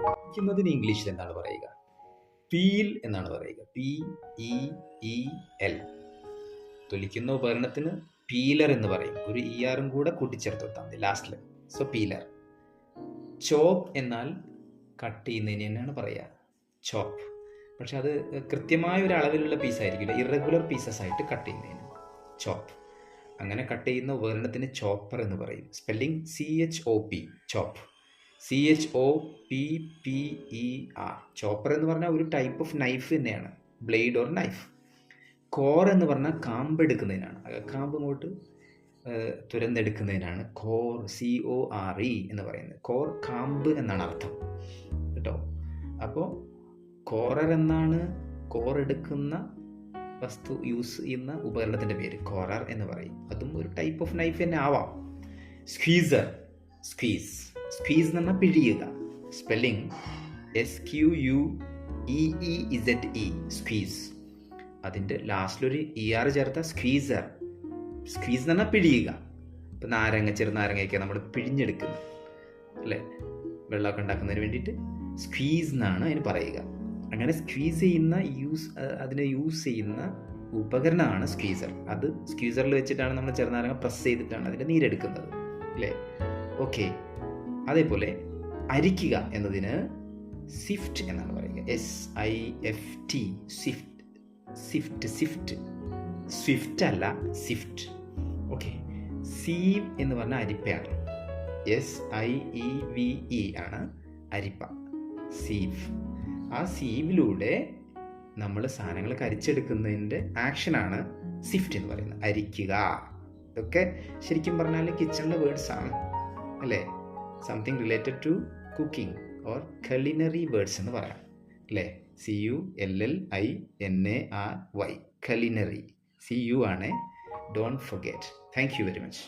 തൊലിക്കുന്നതിന് ഇംഗ്ലീഷിൽ എന്താണ് പറയുക? പീൽ എന്നാണ് പറയുക. P E E L. തൊലിക്കുന്ന ഉപകരണത്തിന് പീലർ എന്ന് പറയും. ഒരു ഇ ആറും കൂടെ കൂട്ടിച്ചേർത്ത് വെത്താൽ മതി ലാസ്റ്റിൽ സോ പീലർ ചോപ്പ് എന്നാൽ കട്ട് ചെയ്യുന്നതിന് തന്നെയാണ് പറയുക. ചോപ്പ് പക്ഷെ അത് കൃത്യമായ ഒരു അളവിലുള്ള പീസ് ആയിരിക്കില്ല. ഇറഗുലർ പീസസ് ആയിട്ട് കട്ട് ചെയ്യുന്നതിന്. ചോപ്പ് അങ്ങനെ കട്ട് ചെയ്യുന്ന ഉപകരണത്തിന് ചോപ്പർ എന്ന് പറയും. Spelling C H O P chop C H O P P E R chopper എന്ന് പറഞ്ഞാൽ ഒരു ടൈപ്പ് ഓഫ് നൈഫ് തന്നെയാണ്. ബ്ലേഡ് ഓർ നൈഫ് കോർ എന്ന് പറഞ്ഞാൽ കാമ്പ് എടുക്കുന്നതിനാണ്. കാമ്പ് ഇങ്ങോട്ട് തുരന്നെടുക്കുന്നതിനാണ്. Core C O R E എന്ന് പറയുന്നത്. കോർ കാമ്പ് എന്നാണ് അർത്ഥം. കേട്ടോ? അപ്പോൾ കോറർ എന്നാണ് കോർ എടുക്കുന്ന വസ്തു യൂസ് ചെയ്യുന്ന ഉപകരണത്തിന്റെ പേര്. കോറർ എന്ന് പറയും. അതും ഒരു ടൈപ്പ് ഓഫ് നൈഫ് തന്നെ ആവാം. സ്ക്വീസർ സ്ക്വീസ് സ്ക്വീസ് എന്ന് പറഞ്ഞാൽ പിഴിയുക spelling S Q U E E Z E squeeze അതിന്റെ ലാസ്റ്റിലൊരു ഇ ആർ ചേർത്ത സ്ക്വീസർ സ്ക്വീസ് എന്ന് പറഞ്ഞാൽ പിഴിയുക ഇപ്പം നാരങ്ങ ചെറുനാരങ്ങയൊക്കെ നമ്മൾ പിഴിഞ്ഞെടുക്കുന്നു അല്ലേ? വെള്ളമൊക്കെ ഉണ്ടാക്കുന്നതിന് വേണ്ടിയിട്ട് സ്ക്വീസ് എന്നാണ് അതിന് പറയുക. അങ്ങനെ സ്ക്വീസ് ചെയ്യുന്ന യൂസ് അതിനെ യൂസ് ചെയ്യുന്ന ഉപകരണമാണ് സ്ക്വീസർ അത് സ്ക്വീസറിൽ വെച്ചിട്ടാണ് നമ്മൾ ചെറുനാരങ്ങ പ്രസ് ചെയ്തിട്ടാണ് അതിന്റെ നീരെടുക്കുന്നത്. അല്ലേ? ഓക്കെ അതേപോലെ അരിക്കുക എന്നതിന് സിഫ്റ്റ് എന്നാണ് പറയുക. S I F T swift sift sift swift അല്ല സിഫ്റ്റ് ഓക്കെ സീം എന്ന് പറഞ്ഞാൽ അരിപ്പയാണ്. S I E V E ആണ് അരിപ്പ. സീഫ് ആ സീവിലൂടെ നമ്മൾ സാധനങ്ങൾ കരിച്ചെടുക്കുന്നതിന്റെ ആക്ഷനാണ് സിഫ്റ്റ് എന്ന് പറയുന്നത്. അരിക്കുക. ഇതൊക്കെ ശരിക്കും പറഞ്ഞാൽ കിച്ചണിലെ വേർഡ്സ് ആണ്. അല്ലേ? Something related to cooking or culinary words എന്ന് പറയാം. അല്ലേ C U L L I N A R Y culinary C U ആണ്. Don't forget thank you very much